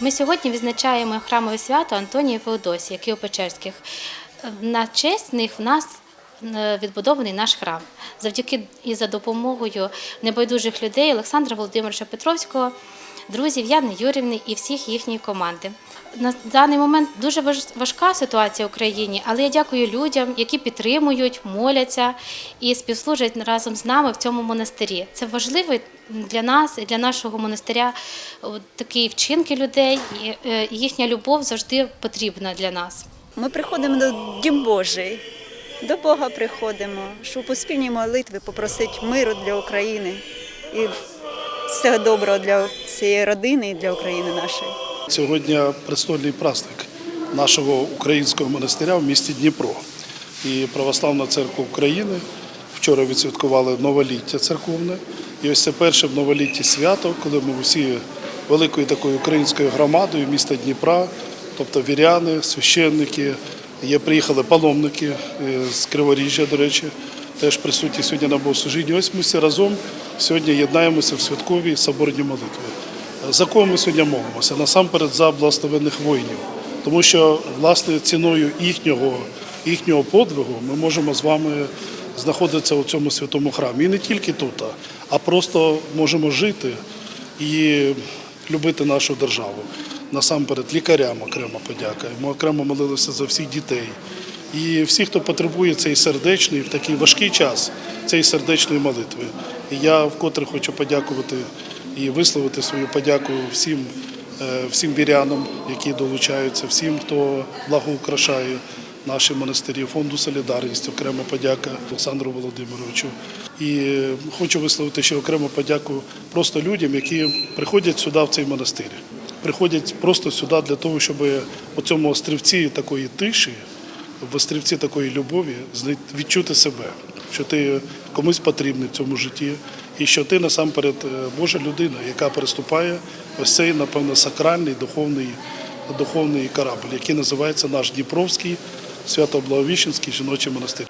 Ми сьогодні відзначаємо храмове свято Антонії Феодосії Києво-Печерських. На честь них в нас е, відбудований наш храм. Завдяки і за допомогою небайдужих людей Олександра Володимировича Петровського, друзів Яни Юрівни і всіх їхньої команди. На даний момент дуже важка ситуація в Україні, але я дякую людям, які підтримують, моляться і співслужать разом з нами в цьому монастирі. Це важливо для нас і для нашого монастиря. Такі вчинки людей, е, і їхня любов завжди потрібна для нас. Ми приходимо до Дім Божий, до Бога приходимо, щоб у спільній молитві попросити миру для України і всього доброго для всієї родини і для України нашої. Сьогодні престольний праздник нашого українського монастиря в місті Дніпро. І Православна церква України вчора відсвяткували новоліття церковне. І ось це перше в новолітті свято, коли ми всі великою такою українською громадою міста Дніпра, тобто віряни, священники, є приїхали паломники е, з Криворіжжя, до речі, теж присутні сьогодні на богослужінні. Ось ми всі разом сьогодні єднаємося в святковій соборній молитві. За кого ми сьогодні молимося? Насамперед за благословенних воїнів, тому що власне ціною їхнього, їхнього подвигу ми можемо з вами знаходитися у цьому святому храмі. І не тільки тут, а просто можемо жити і любити нашу державу. Насамперед лікарям окрема подяка. Ми окремо молилися за всіх дітей. І всі, хто потребує цей сердечний в такий важкий час, цієї сердечної молитви. І я вкотре хочу подякувати і висловити свою подяку всім, е, всім вірянам, які долучаються, всім, хто благоукрашає наші монастирі, фонду Солідарність, окрема подяка Олександру Володимировичу. І хочу висловити ще окрему подяку просто людям, які приходять сюди в цей монастир. Приходять просто сюди для того, щоб у цьому острівці такої тиші в острівці такої любові відчути себе, що ти комусь потрібний в цьому житті, і що ти насамперед е, Божа людина, яка переступає ось цей, напевно, сакральний духовний, духовний корабль, який називається наш Дніпровський Свято-Благовіщенський жіночий монастир.